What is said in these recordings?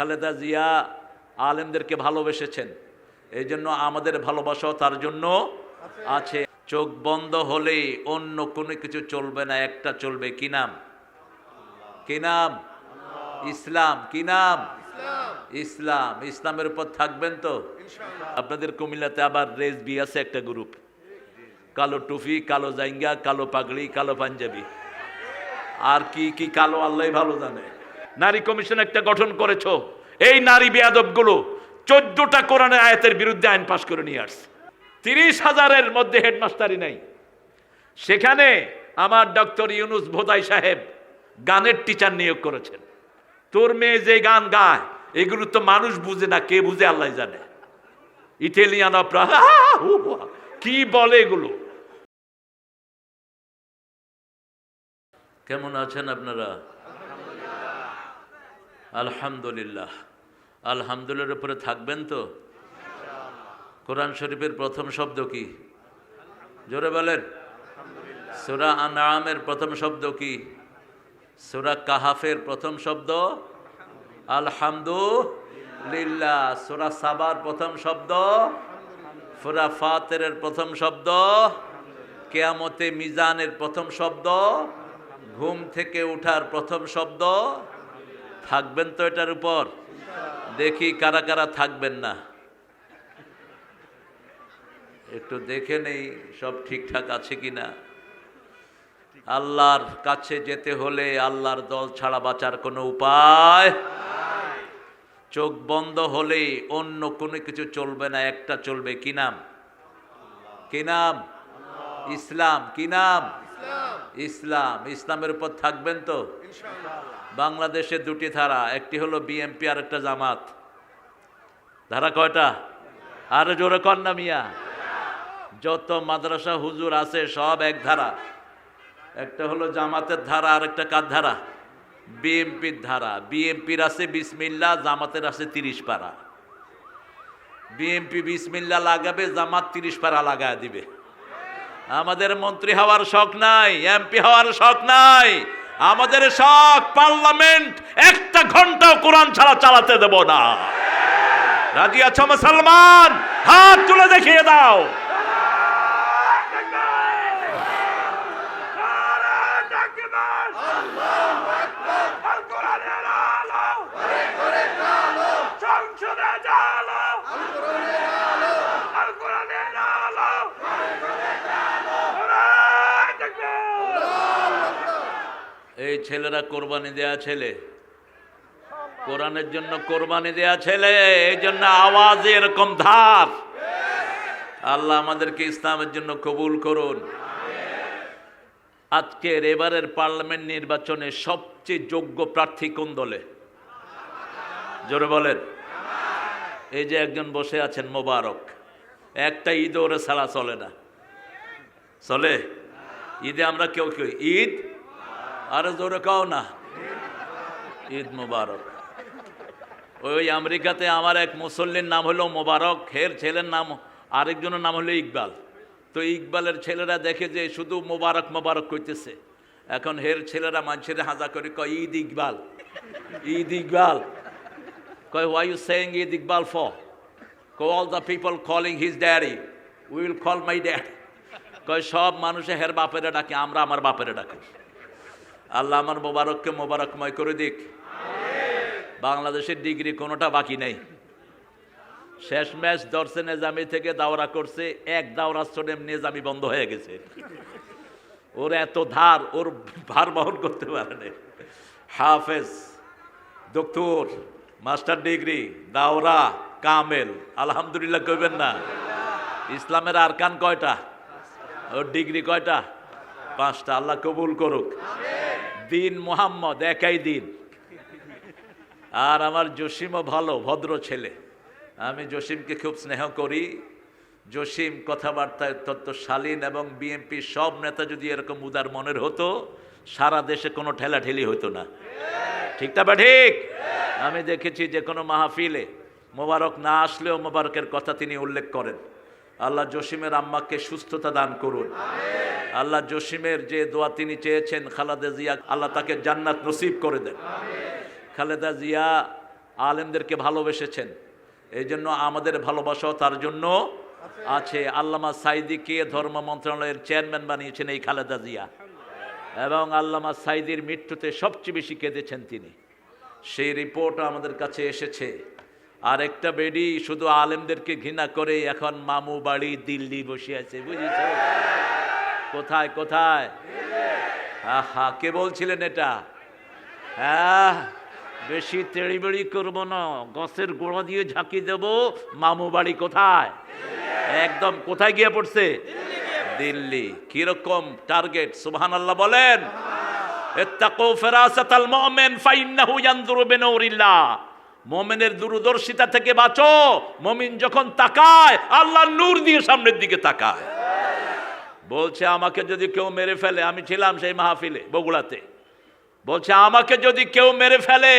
খালেদা জিয়া আলেমদেরকে ভালোবেসেছেন। এই জন্য আমাদের ভালোবাসাও তার জন্য আছে। চোখ বন্ধ হলে অন্য কোনো কিছু চলবে না একটা চলবে। কি নাম? কি নাম? ইসলাম। কি নাম? ইসলাম। ইসলামের উপর থাকবেন তো? আপনাদের কুমিল্লাতে আবার রেস বি আছে একটা গ্রুপ। কালো টুপি কালো জাইঙ্গা কালো পাগড়ি কালো পাঞ্জাবি। আর কি কি কালো আল্লাহ ভালো জানে। নারী কমিশন একটা গঠন করেছ। এই নারী বেয়াদবগুলো চোদ্দটা কোরআনের আয়াতের বিরুদ্ধে আইন পাশ করে নিয়ে আসছে। তিরিশ হাজারের মধ্যে হেডমাস্টারই নাই। সেখানে আমার ডক্টর ইউনুস ভোদাই সাহেব গানের টিচার নিয়োগ করেছেন। তোর মেয়ে যে গান গায়, এগুলো তো মানুষ বুঝে না, কে বুঝে আল্লাহ জানে। ইটালিয়ান অপরা কি বলে এগুলো? কেমন আছেন আপনারা? আলহামদুলিল্লাহ। আলহামদুলিল্লাহর উপরে থাকবেন তো? কোরআন শরীফের প্রথম শব্দ কি? জোরে বলেন। সুরা আনামের প্রথম শব্দ কি? সুরা কাহাফের প্রথম শব্দ? আলহামদু আলহামদুলিল্লাহ। সুরা সাবার প্রথম শব্দ? সুরা ফাতের প্রথম শব্দ? কেয়ামতে মিজানের প্রথম শব্দ? ঘুম থেকে উঠার প্রথম শব্দ? থাকবেন তো এটার উপর? দেখি কারা কারা থাকবেন না। একটু দেখে নেই সব ঠিকঠাক আছে কি না। আল্লাহর কাছে যেতে হলে আল্লাহর দল ছাড়া বাঁচার কোনো উপায় চোখ বন্ধ হলে অন্য কোনো কিছু চলবে না, একটা চলবে। কি নাম? কি নাম? ইসলাম। কি নাম? ইসলাম। ইসলামের উপর থাকবেন তো? বাংলাদেশে দুটি ধারা, একটি হলো বিএমপি আর একটা জামাত। ধারা কয়টা? আর জোরে কন্যা মিয়া। যত মাদ্রাসা হুজুর আছে, সব এক ধারা। একটা হলো জামাতের ধারা, আর একটা কার ধারা? বিএমপির ধারা। বিএমপির আছে বিসমিল্লা, জামাতের আছে তিরিশ পারা। বিএমপি বিসমিল্লা লাগাবে, জামাত তিরিশ পারা লাগায় দিবে। আমাদের মন্ত্রী হওয়ার শখ নাই, এমপি হওয়ার শখ নাই। আমাদের সব পার্লামেন্ট একটা ঘন্টাও কোরআন ছাড়া চালাতে দেব না। রাজি আছো মুসলমান? হাত তুলে দেখিয়ে দাও। ছেলেরা কোরবানি দেয়া ছেলে। কোরআনের জন্য কোরবানি দেয়া ছেলে এই জন্য আওয়াজ এরকম ধার। আল্লাহ আমাদেরকে ইসলামের জন্য কবুল করুন। আজকের এবারের পার্লামেন্ট নির্বাচনে সবচেয়ে যোগ্য প্রার্থী কোন দলে? জোরে বলেন। এই যে একজন বসে আছেন, মোবারক। একটা ঈদ ওরে ছাড়া চলে না। চলে? ঈদে আমরা কেউ কেউ ঈদ? আরে জোরে কাও না। ঈদ মুবারক। ওই আমেরিকাতে আমার এক মুসল্লির নাম হলো মোবারক, হের ছেলের নাম, আরেকজনের নাম হলো ইকবাল। তো ইকবালের ছেলেরা দেখে যে শুধু মোবারক মোবারক কইতেছে। এখন হের ছেলেরা মানুষের হাজা করে কয়, ঈদ ইকবাল ঈদ ইকবাল। কয় why you saying Eid Iqbal for all the people calling his daddy will call my dad কয়, সব মানুষে হের বাপেরে ডাকে, আমরা আমার বাপেরে ডাকি। আল্লাহ আমার মোবারককে মোবারকময় করে দিক। বাংলাদেশের ডিগ্রি কোনোটা বাকি নেই। শেষ ম্যাচ দর্শে নেজামি থেকে দাওরা করছে, এক দাওরা স্টোডিয়াম নেজামি বন্ধ হয়ে গেছে। ওর এত ধার, ওর ভার বহন করতে পারে না। হাফেজ ডক্টর মাস্টার ডিগ্রি, দাওরা, কামেল, আলহামদুলিল্লাহ কইবেন না। ইসলামের আরকান কয়টা? ওর ডিগ্রি কয়টা? পাঁচটা। আল্লাহ কবুল করুক। দিন মোহাম্মদ, একাই দিন। আর আমার জসিমও ভালো, ভদ্র ছেলে। আমি জসিমকে খুব স্নেহ করি। জসিম কথাবার্তায় তত্ত্ব শালীন এবং বিএনপি সব নেতা যদি এরকম উদার মনের হতো, সারা দেশে কোনো ঠেলাঠেলি হতো না। ঠিকটা বা ঠিক? আমি দেখেছি যে কোনো মাহফিলে মোবারক না আসলেও মোবারকের কথা তিনি উল্লেখ করেন। আল্লাহ জসিমের আম্মাকে সুস্থতা দান করুন। আল্লাহ জসিমের যে দোয়া তিনি চেয়েছেন খালেদা জিয়া, আল্লাহ তাকে জান্নাত নসিব করে দেন। খালেদা জিয়া আলেমদেরকে ভালোবেসেছেন। এই জন্য আমাদের ভালোবাসাও তার জন্য আছে। আল্লামা সাইদিকে ধর্ম মন্ত্রণালয়ের চেয়ারম্যান বানিয়েছেন এই খালেদা জিয়া। এবং আল্লামা সাইদির মৃত্যুতে সবচেয়ে বেশি কেঁদেছেন তিনি। সেই রিপোর্ট আমাদের কাছে এসেছে। আর একটা বেডি শুধু আলেমদেরকে ঘৃণা করে এখন মামু বাড়ি দিল্লি বসে আছে, বুঝেছ? কোথায় কোথায়? আহা, কে বলছিলেন এটা? হ্যাঁ বেশি তেড়িবেড়ি করব না, গাছের গোড়া দিয়ে ঝাঁকি দেব, মামু বাড়ি কোথায়? একদম কোথায় গিয়ে পড়ছে? দিল্লি। কীরকম টার্গেট সুবহান আল্লাহ বলেন মুমিনের দূরদর্শিতা থেকে বাঁচো, মুমিন যখন তাকায় আল্লাহর নূর দিয়ে সামনের দিকে তাকায়। বলছে, আমাকে যদি কেউ মেরে ফেলে, আমি ছিলাম সেই মাহফিলে, বগুড়াতে। বলছে, আমাকে যদি কেউ মেরে ফেলে,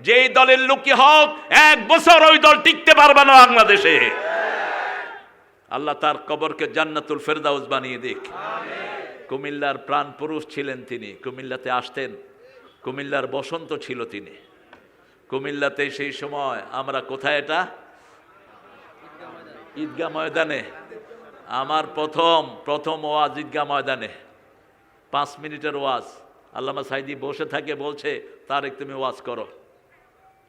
যেই দলের লোকই হোক, এক বছর ওই দল টিকতে পারবে না বাংলাদেশে। আল্লাহ তার কবরকে জান্নাতুল ফেরদাউস বানিয়ে দিক। কুমিল্লার প্রাণ পুরুষ ছিলেন তিনি। কুমিল্লাতে আসতেন। কুমিল্লার বসন্ত ছিল তিনি। কুমিল্লাতে সেই সময় আমরা কোথায় এটা? ঈদগাহ ময়দানে। আমার প্রথম প্রথম ওয়াজ ঈদগাহ ময়দানে। পাঁচ মিনিটের ওয়াজ। আল্লামা সাইদি বসে থাকে, বলছে, তারেক, তুমি ওয়াজ করো।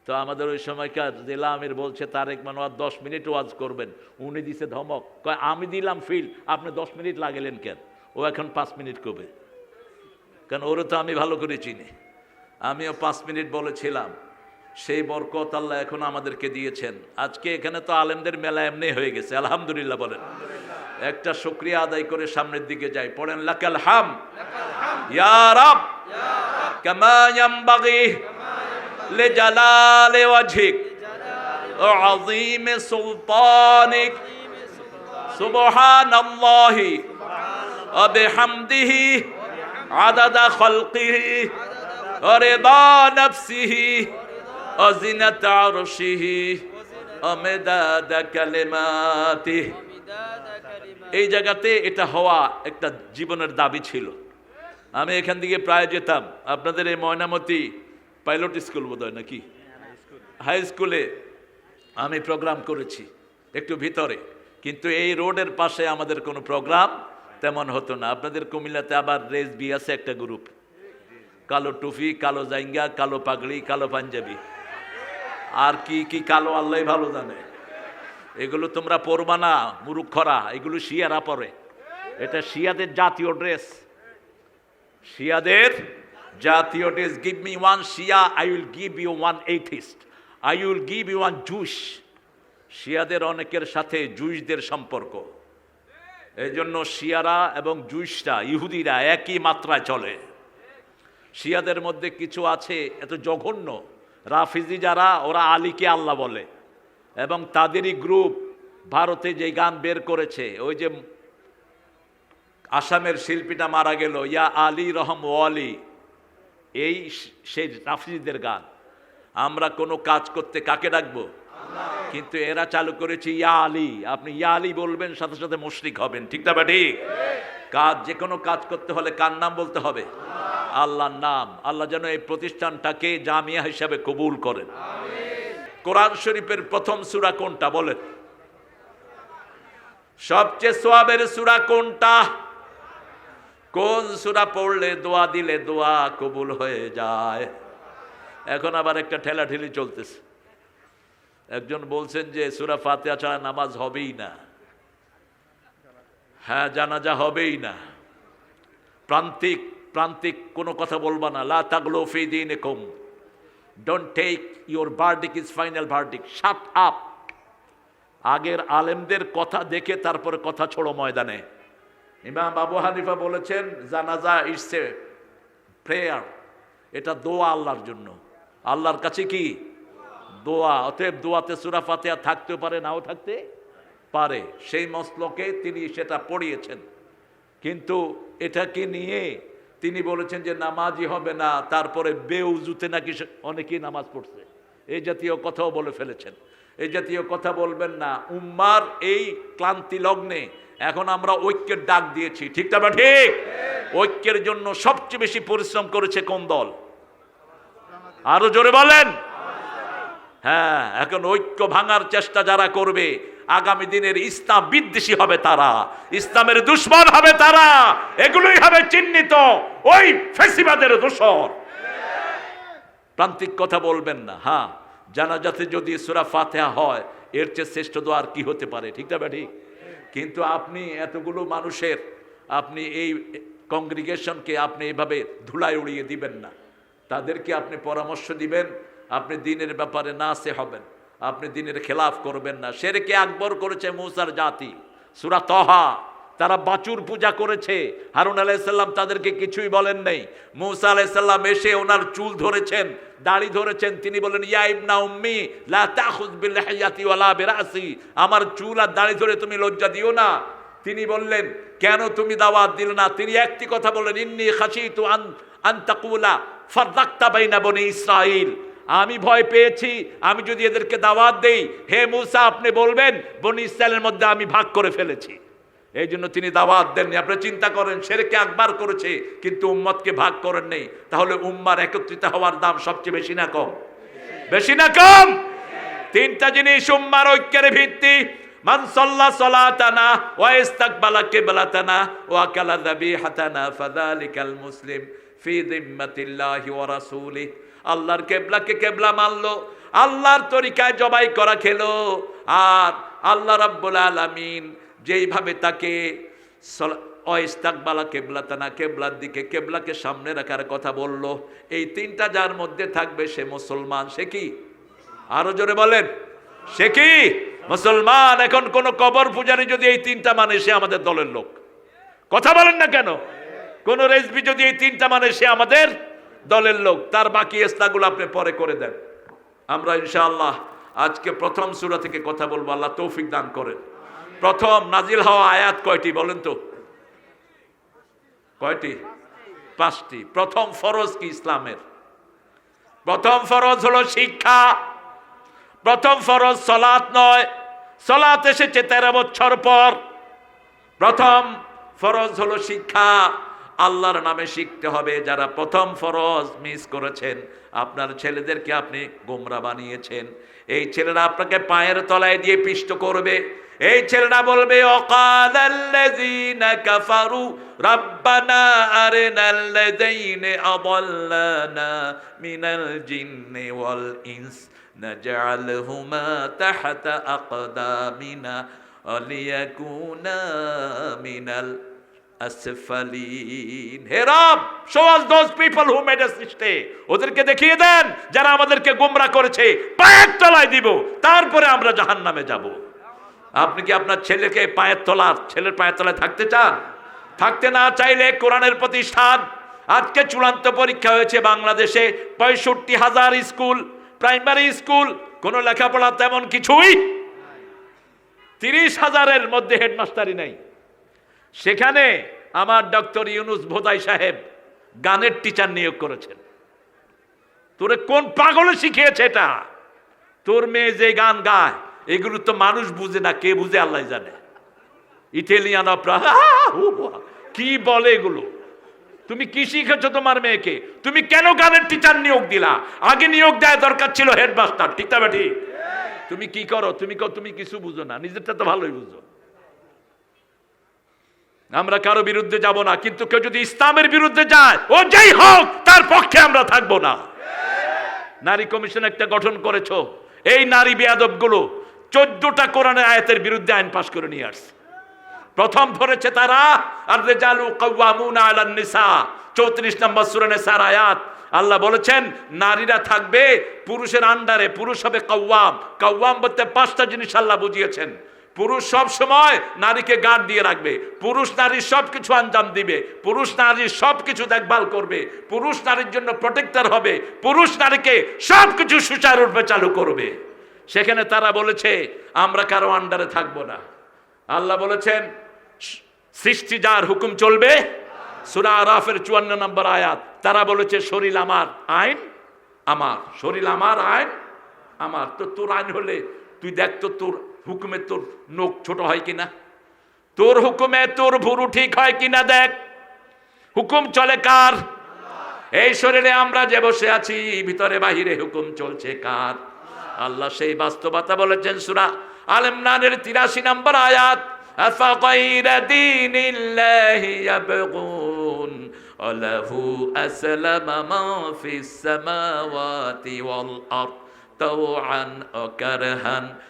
তো আমাদের ওই সময়কার জেলা আমির বলছে, তারেক মানোয়ার দশ মিনিট ওয়াজ করবেন। উনি দিছে ধমক। কয়, আমি দিলাম ফিল, আপনি দশ মিনিট লাগেলেন কেন? ও এখন পাঁচ মিনিট করবে। কারণ ওরও তো আমি ভালো করে চিনি। আমিও পাঁচ মিনিট বলেছিলাম, সেই বরকত আল্লাহ এখন আমাদেরকে দিয়েছেন। আজকে এখানে তো আলেমদের মেলা এমনি হয়ে গেছে, আলহামদুলিল্লাহ বলেন। একটা শুক্রিয়া আদায় করে সামনের দিকে যাই পড়েন লাকাল হাম ইয়া রাব কামা ইয়ামবাগি لجلال وجهك وعظيم سلطانك سبحان الله وبحمده عدد خلقه ورضا نفسه وزنة عرشه অমেদাদা কালেমাতি এই জায়গাতে এটা হওয়া একটা জীবনের দাবি ছিল। আমি এখান থেকে প্রায় যেতাম। আপনাদের এই ময়নামতি পাইলট স্কুল বোধহয় নাকি? হাই স্কুলে আমি প্রোগ্রাম করেছি একটু ভিতরে। কিন্তু এই রোডের পাশে আমাদের কোনো প্রোগ্রাম তেমন হতো না। আপনাদের কুমিল্লাতে আবার রেস বি আছে একটা গ্রুপ। কালো টুফি, কালো জাইঙ্গা, কালো পাগড়ি, কালো পাঞ্জাবি। আর কি কি কালো আল্লাহ ভালো জানে। এগুলো তোমরা পরবা না মুরুক্ষরা এগুলো শিয়ারা পরে। এটা শিয়াদের জাতীয় ড্রেস। শিয়াদের জাতীয় dress. Give me one Shia I will give you one atheist I will give you one Jews শিয়াদের অনেকের সাথে জুইসদের সম্পর্ক। এই জন্য শিয়ারা এবং জুইসরা ইহুদিরা একই মাত্রায় চলে। শিয়াদের মধ্যে কিছু আছে, এত জঘন্য। রাফিজি যারা, ওরা আলীকে আল্লাহ বলে। এবং তাদেরই গ্রুপ ভারতে যে গান বের করেছে, ওই যে আসামের শিল্পীটা মারা গেল, ইয়া আলী রহম ওয়ালি এই সেই রাফিজিদের গান। আমরা কোনো কাজ করতে কাকে ডাকবো? কিন্তু এরা চালু করেছে ইয়া আলী। আপনি ইয়া আলী বলবেন, সাথে সাথে মুশরিক হবেন। ঠিক না কাজ যে কোনো কাজ করতে হলে কার নাম বলতে হবে? আল্লাহর নাম। আল্লাহ যেন এই প্রতিষ্ঠানটাকে জামিয়া হিসাবে কবুল করেন। কোরআন শরীফের প্রথম সুরা কোনটা বলেন? সবচেয়ে সোয়াবের সুরা কোনটা? কোন সুরা পড়লে দোয়া দিলে দোয়া কবুল হয়ে যায়? এখন আবার একটা ঠেলাঠেলি চলতেছে। একজন বলছেন যে সুরা ফাতিহা ছাড়া নামাজ হবেই না। হ্যাঁ জানাজা হবেই না। প্রান্তিক প্রান্তিক কোনো কথা বলবা না। লা তাগলো ফি দিন come don't take your verdict is final verdict shut up আগের আলেমদের কথা দেখে তারপরে কথা ছোড়ো ময়দানে। ইমাম আবু হানিফা বলেছেন, জানাজা ইটস প্রেয়ার এটা দোয়া আল্লাহর জন্য। আল্লাহর কাছে কি? দোয়া। অতএব দোয়াতে সুরা ফাতেহা থাকতেও পারে, নাও থাকতে পারে। সেই মসলকে তিনি সেটা পড়িয়েছেন। কিন্তু এটাকে নিয়ে তিনি বলেছেন যে নামাজই হবে না, তারপরে বেউজুতে নাকি অনেকেই নামাজ পড়ছে। এই জাতীয় কথাও বলে ফেলেছেন। এই জাতীয় কথা বলবেন না। উম্মার এই ক্লান্তি লগ্নে এখন আমরা ঐক্যের ডাক দিয়েছি। ঠিক না ঠিক? ঐক্যের জন্য সবচেয়ে বেশি পরিশ্রম করেছে কোন দল? আরও জোরে বলেন। হ্যাঁ এখন ঐক্য ভাঙার চেষ্টা যারা করবে আগামী দিনের ইসলাম বিদ্বেষী হবে তারা, ইসলামের দুশ্মন হবে তারা, এগুলোই হবে চিহ্নিত ওই ফেসিবাদের দোষর। প্রান্তিক কথা বলবেন না হ্যাঁ জানাজাতে যদি সুরা ফাতেহা হয়, এর চেয়ে শ্রেষ্ঠ দোয়ার কি হতে পারে, ঠিক না ঠিক? কিন্তু আপনি এতগুলো মানুষের, আপনি এই কংগ্রিগেশনকে আপনি এইভাবে ধুলায় উড়িয়ে দিবেন না। তাদেরকে আপনি পরামর্শ দিবেন, আপনি দিনের ব্যাপারে না সে হবেন। আপনি দিনের খেলাফ করবেন না। সেরেকে আকবর করেছে মৌসার জাতি, সুরা তহা। তারা বাচুর পূজা করেছে। হারুন আলাইসাল্লাম তাদেরকে কিছুই বলেন নেই। মৌসা আলাইসাল্লাম এসে ওনার চুল ধরেছেন, দাড়ি ধরেছেন। তিনি বলেন, ইয়া ইবনা উম্মি, লা তাখুজ ওয়ালা বিরাসি। আমার চুল আর দাড়ি ধরে তুমি লজ্জা দিও না। তিনি বললেন, কেন তুমি দাওয়াত দিলে না? তিনি একটি কথা বললেন, ইন্নি খাসিতু আন আন তাকুলা ফারদাক্তা বাইনা বনি ইসরাইল আমি ভয় পেয়েছি, আমি যদি এদেরকে দাওয়াত দেই, হে মুসা, আপনি বলবেন, বনি ইসরায়েলের মধ্যে আমি ভাগ করে ফেলেছি। এই জন্য তিনি দাওয়াত দেননি। আপনি চিন্তা করেন সেরেকে একবার করেছে, কিন্তু উম্মতকে ভাগ করেন নেই। তাহলে উম্মার একত্রিত হওয়ার দাম সবচেয়ে বেশি না কম? বেশি না কম? তিনটা জিনিস উম্মার ঐক্যের ভিত্তি। মান সাল্লা সালাতানা আল্লাহর কেবলাকে কেবলা মানলো, আল্লাহর তরিকায় জবাই করা খেলো। আর আল্লাহ রাব্বুল আলামিন যেইভাবে তাকে অস্তাকবালা কেবলাতানা কেবলার দিকে, কেবলাকে সামনে রাখার কথা বলল, এই তিনটা যার মধ্যে থাকবে সে মুসলমান। সে কি? আরও জোরে বলেন। সে কি? মুসলমান। এখন কোন কবর পূজারি যদি এই তিনটা মানে সে আমাদের দলের লোক। কথা বলেন না কেন? কোন রেসবি যদি এই তিনটা মানে সে আমাদের দলের লোক, তার বাকি ইসলাগুলো আপনি পরে করে দেন। আমরা ইনশাআল্লাহ আজকে প্রথম সুরা থেকে কথা বলব, আল্লাহ তৌফিক দান করেন। প্রথম নাজিল হওয়া আয়াত কয়টি বলেন তো? কয়টি? পাঁচটি। প্রথম ফরজ কি ইসলামের? প্রথম ফরজ হলো শিক্ষা। প্রথম ফরজ সলাৎ নয়। সলাৎ এসেছে তেরো বছর পর। প্রথম ফরজ হলো শিক্ষা। আল্লাহর নামে শিখতে হবে, যারা প্রথম ফরজ মিস করেছেন, আপনার ছেলেদেরকে আপনি গোমরা বানিয়েছেন। এই ছেলেরা আপনাকে পায়ের তলায় দিয়ে পিষ্ট করবে। এই ছেলেরা বলবে, অকালাল্লাযীনা কাফারু, রাব্বানা মিনাল মিনাল ওদেরকে দেখিয়ে দেন, যারা আমাদেরকে গোমরা করেছে। পায়ের তলায় দিব, তারপরে আমরা জাহান্নামে যাব। আপনি কি আপনার ছেলেকে পায়ের তলার, ছেলের পায়ের তলায় থাকতে চান? থাকতে না চাইলে কোরআনের প্রতিষ্ঠান। আজকে চূড়ান্ত পরীক্ষা হয়েছে বাংলাদেশে, পঁয়ষট্টি হাজার স্কুল, প্রাইমারি স্কুল, কোনো লেখাপড়া তেমন কিছুই তিরিশ হাজারের মধ্যে হেডমাস্টারই নেই। সেখানে আমার ডক্টর ইউনুস ভোদাই সাহেব গানের টিচার নিয়োগ করেছেন। তোরে কোন পাগলে শিখিয়েছে এটা? তোর মেয়ে যে গান গায়, এগুলো তো মানুষ বুঝে না, কে বুঝে আল্লাহ জানে। ইটালিয়ান কি বলে এগুলো? তুমি কি শিখেছো তোমার মেয়েকে? তুমি কেন গানের টিচার নিয়োগ দিলা? আগে নিয়োগ দেওয়া দরকার ছিল হেডমাস্টার ঠিক ঠিক তুমি কি করো? তুমি তুমি কিছু বুঝো না, নিজেরটা তো ভালোই বুঝো। আমরা কারও বিরুদ্ধে যাব না, কিন্তু কেউ যদি ইসলামের বিরুদ্ধে যায়, ও যেই হোক, তার পক্ষে আমরা থাকব না। নারী কমিশন একটা গঠন করেছ, এই নারী বেয়াদবগুলো চোদ্দটা কোরআনের আয়াতের বিরুদ্ধে আইন পাশ করে নিয়ে আসছে। প্রথম ধরেছে তারা আর রেজালু কাওয়ামুনা আলান নিসা, চৌত্রিশ নম্বর সূরা নিসার আয়াত। আল্লাহ বলেছেন, নারীরা থাকবে পুরুষের আন্ডারে, পুরুষ হবে কাওয়াম। কাওয়াম বলতে পাঁচটা জিনিস আল্লাহ বুঝিয়েছেন। পুরুষ সব সময় নারীকে গার্ড দিয়ে রাখবে। পুরুষ নারী সব কিছু আঞ্জাম দিবে। পুরুষ নারী সব কিছু দেখভাল করবে। পুরুষ নারীর জন্য প্রোটেক্টর হবে। পুরুষ নারীকে সব কিছু সুচারুরূপে চালু করবে। সেখানে তারা বলেছে, আমরা কারও আন্ডারে থাকব না। আল্লাহ বলেছেন, সৃষ্টি যার হুকুম চলবে। সুরা আরাফের চুয়ান্ন নম্বর আয়াত, তারা বলেছে, শরীর আমার, আইন আমার। শরীর আমার, আইন আমার। তো তোর আইন হলে, তুই দেখ তো তোর হুকুমে তোর নোক ছোট হয় কিনা তোর হুকুমে তোর ভুরু ঠিক হয় কিনা দেখ হুকুম চলে কার এই শরীরে আমরা যে বসে আছি ভিতরে বাহিরে হুকুম চলছে কার আল্লাহ সেই বাস্তবতা বলেছেন সুরা আল ইমরানের তিরাশি নম্বর আয়াত أفغير دين الله يبغون وله أسلم من في السماوات والأرض طوعا وكرها وإليه يرجعون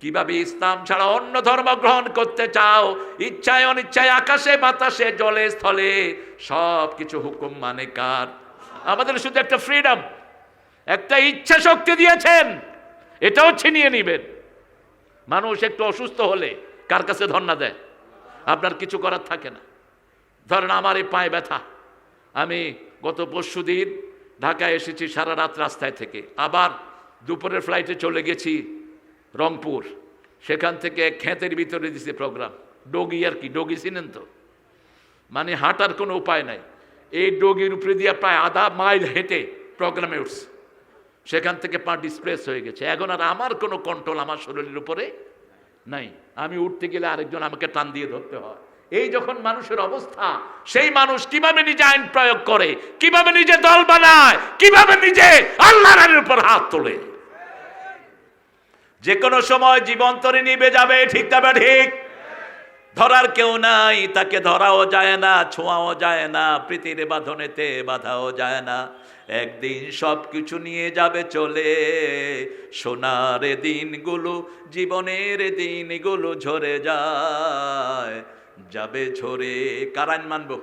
কীভাবে ইসলাম ছাড়া অন্য ধর্ম গ্রহণ করতে চাও? ইচ্ছায় অনিচ্ছায় আকাশে, বাতাসে, জলে, স্থলে সব কিছু হুকুম মানে কার? আমাদের শুধু একটা ফ্রিডম একটা ইচ্ছা শক্তি দিয়েছেন, এটাও ছিনিয়ে নিবেন। মানুষ একটু অসুস্থ হলে কার কাছে ধর্ণা দেয়? আপনার কিছু করার থাকে না। ধরেন আমার এই পায়ে ব্যথা। আমি গত পরশু দিন ঢাকায় এসেছি সারা রাত রাস্তায় থেকে। আবার দুপুরের ফ্লাইটে চলে গেছি রংপুর। সেখান থেকে খেতের ভিতরে দিছে প্রোগ্রাম ডগি আর কি, ডগি চিনেন তো? মানে হাঁটার কোনো উপায় নাই। এই ডগির উপরে দিয়ে প্রায় আধা মাইল হেঁটে প্রোগ্রামে উঠছে। সেখান থেকে পা ডিসপ্লেস হয়ে গেছে। এখন আর আমার কোনো কন্ট্রোল আমার শরীরের উপরে নাই। আমি উঠতে গেলে আরেকজন আমাকে টান দিয়ে ধরতে হয়। এই যখন মানুষের অবস্থা, সেই মানুষ কীভাবে নিজে আইন প্রয়োগ করে, কীভাবে নিজে দল বানায়, কীভাবে নিজে আইনের উপর হাত তোলে। যে কোনো সময় জীবন তরে নিবে যাবে, ঠিক তবে ঠিক। ধরার কেউ নাই, তাকে ধরাও যায় না, ছোঁয়াও যায় না, প্রীতির বাঁধনেতে বাধাও যায় না। একদিন সব কিছু নিয়ে যাবে চলে, সোনার দিনগুলো, জীবনের দিনগুলো ঝরে যায়। যাবে ঝরে কারান মানবো?